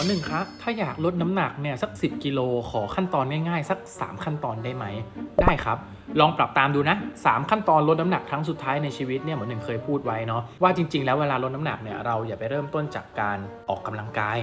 อหนึ่งครับถ้าอยากลดน้ำหนักเนี่ยสัก 10 กิโลขอขั้นตอนง่ายๆ สัก 3 ขั้นตอนได้ไหม ได้ครับ ลองปรับตามดูนะ 3 ขั้นตอนลดน้ำหนักครั้งสุดท้ายในชีวิตเนี่ยหมอหนึ่งเคยพูดไว้เนาะว่าจริงๆ แล้วเวลาลดน้ำหนักเนี่ยเราอย่าไปเริ่มต้นจากการออกกำลังกาย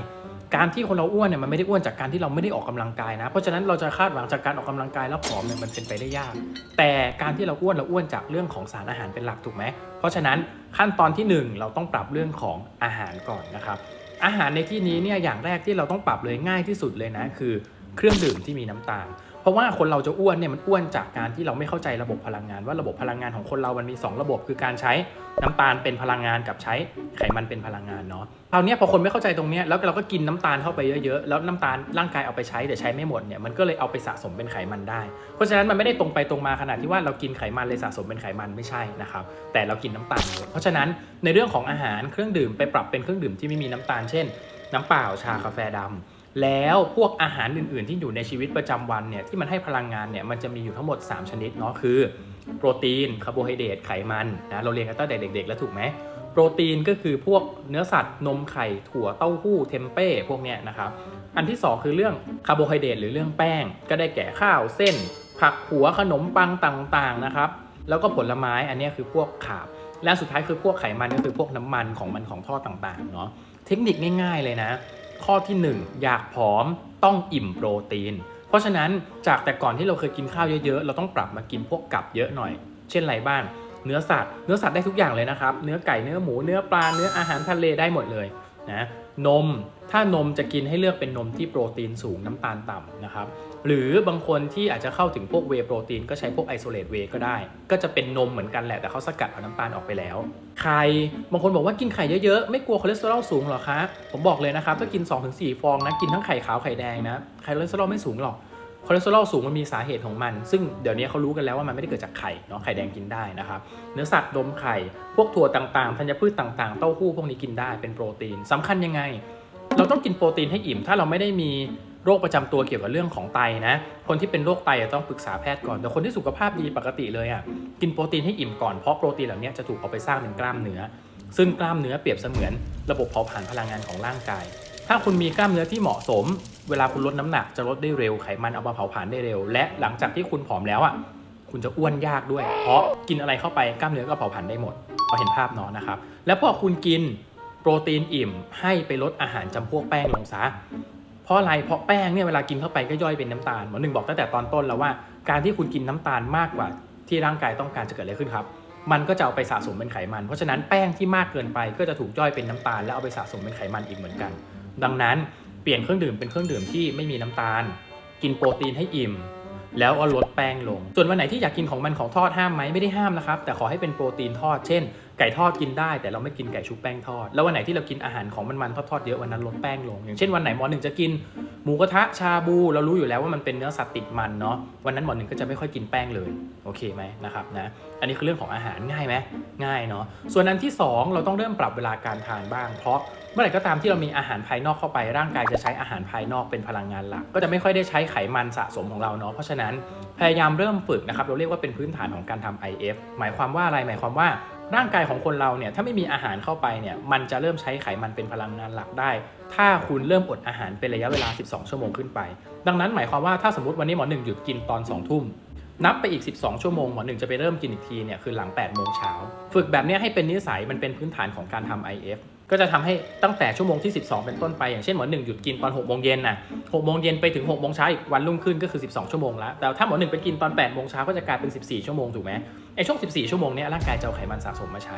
การที่คนเราอ้วนเนี่ยมันไม่ได้อ้วนจากการที่เราไม่ได้ออกกำลังกายนะ เพราะฉะนั้นเราจะคาดหวังจากการออกกำลังกายแล้วผอมเนี่ยมันเป็นไปได้ยาก แต่การที่เราอ้วนเราอ้วนจากเรื่องของสารอาหารเป็นหลักถูกไหมเพราะฉะนั้นขั้นตอนที่หนึ่งเราต้องปรับเรื่องของอาหารก่อนนะครับ อาหารในที่นี้เนี่ยอย่างแรกที่เราต้องปรับเลยง่ายที่สุดเลยนะคือเครื่องดื่มที่มีน้ำตาล ราะว่าคนเราจะอ้วนเนี่ยมันอ้วนจากการที่เราไม่เข้าใจระบบพลังงาน ว่าระบบพลังงานของคนเรามันมี 2 ระบบ คือการใช้น้ำตาลเป็นพลังงานกับใช้ไขมันเป็นพลังงานเนาะคราวนี้พอคนไม่เข้าใจตรงนี้แล้วเราก็กินน้ำตาลเข้าไปเยอะๆแล้วน้ำตาลร่างกายเอาไปใช้แต่ใช้ไม่หมดเนี่ยมันก็เลยเอาไปสะสมเป็นไขมันได้ เพราะฉะนั้นมันไม่ได้ตรงไปตรงมาขนาดที่ว่าเรากินไขมันเลยสะสมเป็นไขมันไม่ใช่นะครับแต่เรากินน้ำตาลเยอะเพราะฉะนั้นในเรื่องของอาหารเครื่องดื่มไปปรับเป็นเครื่องดื่มที่ไม่มีน้ำตาลเช่น น้ำเปล่าชา กาแฟดำ แล้วพวกอาหารอื่น ๆ ที่อยู่ในชีวิตประจำวันเนี่ยที่มันให้พลังงานเนี่ยมันจะมีอยู่ทั้งหมด 3 ชนิดเนาะคือโปรตีนคาร์โบไฮเดรตไขมันนะเราเรียนกันตั้งแต่เด็ก ๆ แล้วถูกไหมโปรตีนก็คือพวกเนื้อสัตว์นมไข่ถั่วเต้าหู้เทมเป้พวกเนี้ยนะครับอันที่ 2 คือเรื่องคาร์โบไฮเดรตหรือเรื่องแป้ง ก็ได้แก่ข้าวเส้น ผักหัวขนมปังต่าง ๆ นะครับแล้วก็ผลไม้อันนี้คือพวกขาบ และสุดท้ายคือพวกไขมันก็คือพวกน้ำมันของมันของทอดต่างๆเนาะเทคนิคง่ายๆเลยนะ ข้อที่ 1 อยากผอมต้องอิ่มโปรตีน เพราะฉะนั้นจากแต่ก่อนที่เราเคยกินข้าวเยอะๆ เราต้องปรับมากินพวกกับเยอะหน่อย เช่นไรบ้าง เนื้อสัตว์ เนื้อสัตว์ได้ทุกอย่างเลยนะครับ เนื้อไก่ เนื้อหมู เนื้อปลา เนื้ออาหารทะเลได้หมดเลยนะ นม ถ้านมจะกินให้เลือกเป็นนมที่โปรตีนสูงน้ำตาลต่ำนะครับ หรือบางคนที่อาจจะเข้าถึงพวกเวโปรตีนก็ใช้พวกไอโซเลตเวก็ได้ ก็จะเป็นนมเหมือนกันแหละแต่เขาสกัดเอาน้ำตาลออกไปแล้ว ไข่บางคนบอกว่ากินไข่เยอะๆ ไม่กลัวคอเลสเตอรอลสูงหรอคะผมบอกเลยนะครับ ถ้ากิน 2-4 ฟองนะกินทั้งไข่ขาวไข่แดงนะไข่คอเลสเตอรอลไม่สูงหรอกคอเลสเตอรอลสูงมันมีสาเหตุของมัน ซึ่งเดี๋ยวนี้เขารู้กันแล้วว่ามันไม่ได้เกิดจากไข่เนาะไข่แดงกินได้นะครับ เนื้อสัตว์นมไข่ พวกถั่วต่างๆธัญพืชต่างๆ เต้าหู้พวกนี้กินได้เป็นโปรตีนสำคัญยังไง เราต้องกินโปรตีนให้อิ่ม ถ้าเราไม่ได้มีโรคประจำตัวเกี่ยวกับเรื่องของไตนะ คนที่เป็นโรคไตอะต้องปรึกษาแพทย์ก่อน แต่คนที่สุขภาพดีปกติเลยอะ กินโปรตีนให้อิ่มก่อน เพราะโปรตีนเหล่านี้จะถูกเอาไปสร้างเป็นกล้ามเนื้อ ซึ่งกล้ามเนื้อเปรียบเสมือน ระบบเผาผลาญพลังงานของร่างกาย ถ้าคุณมีกล้ามเนื้อที่เหมาะสม เวลาคุณลดน้ำหนักจะลดได้เร็ว ไขมันเอามาเผาผลาญได้เร็ว และหลังจากที่คุณผอมแล้วอะ คุณจะอ้วนยากด้วย เพราะกินอะไรเข้าไปกล้ามเนื้อก็เผาผลาญได้หมดพอเห็นภาพเนาะนะครับ แล้วพอคุณกิน โปรตีนอิ่มให้ไปลดอาหารจำพวกแป้งลงซะเพราะอะไรเพราะแป้งเนี่ยเวลากินเข้าไปก็ย่อยเป็นน้ำตาลหมอหนึ่งบอกตั้งแต่ตอนต้นแล้วว่าการที่คุณกินน้ำตาลมากกว่าที่ร่างกายต้องการจะเกิดอะไรขึ้นครับ มันก็จะเอาไปสะสมเป็นไขมัน เพราะฉะนั้นแป้งที่มากเกินไปก็จะถูกย่อยเป็นน้ำตาล แล้วเอาไปสะสมเป็นไขมันอีกเหมือนกัน ดังนั้นเปลี่ยนเครื่องดื่มเป็นเครื่องดื่มที่ไม่มีน้ำตาล กินโปรตีนให้อิ่ม แล้วก็ลดแป้งลง ส่วนวันไหนที่อยากกินของมันของทอดห้ามไหมไม่ได้ห้ามนะครับแต่ขอให้เป็นโปรตีนทอดเช่นไก่ทอดกินได้แต่เราไม่กินไก่ชุบแป้งทอด แล้ววันไหนที่เรากินอาหารของมันๆทอดๆเยอะวันนั้นลดแป้งลง อย่างเช่นวันไหนหมอหนึ่งจะกินหมูกระทะชาบูเรารู้อยู่แล้วว่ามันเป็นเนื้อสัตว์ติดมันเนาะวันนั้นหมอหนึ่งก็จะไม่ค่อยกินแป้งเลยโอเคไหมนะครับนะอันนี้คือเรื่องของอาหารง่ายไหมง่ายเนาะส่วนอันที่สองเราต้องเริ่มปรับเวลาการทานบ้าง เพราะ มื่อไหร่ก็ตามที่เรามีอาหารภายนอกเข้าไปร่างกายจะใช้อาหารภายนอกเป็นพลังงานหลัก ก็จะไม่ค่อยได้ใช้ไขมันสะสมของเราเนาะเพราะฉะนั้นพยายามเริ่มฝึกนะครับเราเรียกว่าเป็นพื้นฐานของการทำ IF หมายความว่าอะไรหมายความว่าร่างกายของคนเราเนี่ยถ้าไม่มีอาหารเข้าไปเนี่ยมันจะเริ่มใช้ไขมันเป็นพลังงานหลักได้ ถ้าคุณเริ่มอดอาหารเป็นระยะเวลา 12 ชั่วโมงขึ้นไป ดังนั้นหมายความว่าถ้าสมมติวันนี้หมอหนึ่งหยุดกินตอน 2 ทุ่มนับไปอีก 12 ชั่วโมงหมอหนึ่งจะไปเริ่มกินอีกทีเนี่ยคือหลัง 8 โมงเช้า ฝึกแบบนี้ให้เป็นนิสัยมันเป็นพื้นฐานของการทำ IF ก็จะทำให้ตั้งแต่ชั่วโมงที่ 12 เป็นต้นไป อย่างเช่นหมอหนึ่งหยุดกินตอน6โมงเย็นน่ะ6โมงเย็นไปถึง6โมงเช้าอีกวันรุ่งขึ้นก็คือ 12 ชั่วโมงแล้ว แต่ถ้าหมอหนึ่งไปกินตอน8โมงเช้าก็จะกลายเป็น 14 ชั่วโมงถูกไหมไอช่วง 14 ชั่วโมงนี้ร่างกายจะเอาไขมันสะสมมาใช้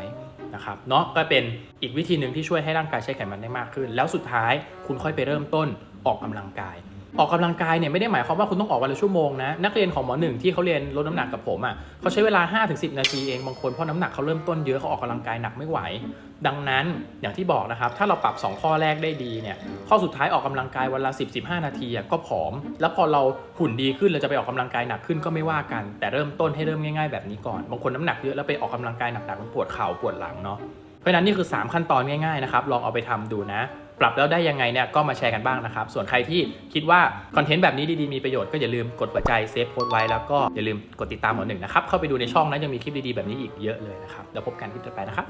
นะครับเนาะก็เป็นอีกวิธีหนึ่งที่ช่วยให้ร่างกายใช้ไขมันได้มากขึ้น แล้วสุดท้ายคุณค่อยไปเริ่มต้นออกกำลังกาย ออกกำลังกายเนี่ยไม่ได้หมายความว่าคุณต้องออกวันละชั่วโมงนะนักเรียนของหมอหนึ่งที่เขาเรียนลดน้ำหนักกับผมอะเขาใช้เวลา 5-10 นาทีเองบางคนเพราะน้ำหนักเขาเริ่มต้นเยอะเขาออกกำลังกายหนักไม่ไหว ดังนั้นอย่างที่บอกนะครับถ้าเราปรับ 2 ข้อแรกได้ดีเนี่ยข้อสุดท้ายออกกำลังกายวันละ 10-15 นาทีอะก็ผอม แล้วพอเราหุ่นดีขึ้นเราจะไปออกกำลังกายหนักขึ้นก็ไม่ว่ากัน แต่เริ่มต้นให้เริ่มง่ายๆ แบบนี้ก่อนบางคนน้ำหนักเยอะแล้วไปออกกำลังกายหนักๆมันปวดเข่าปวดหลังเนาะเพราะฉะนั้นนี่คือ 3 ขั้นตอนง่ายๆนะครับลองเอาไปทำดูนะ ปรับแล้วได้ยังไงเนี่ยก็มาแชร์กันบ้างนะครับ ส่วนใครที่คิดว่าคอนเทนต์แบบนี้ดีๆมีประโยชน์ก็อย่าลืมกดหัวใจเซฟโพสต์ไว้แล้วก็อย่าลืมกดติดตามหมอหนึ่งนะครับเข้าไปดูในช่องนะยังมีคลิปดีๆแบบนี้อีกเยอะเลยนะครับแล้วพบกันคลิปต่อไปนะครับ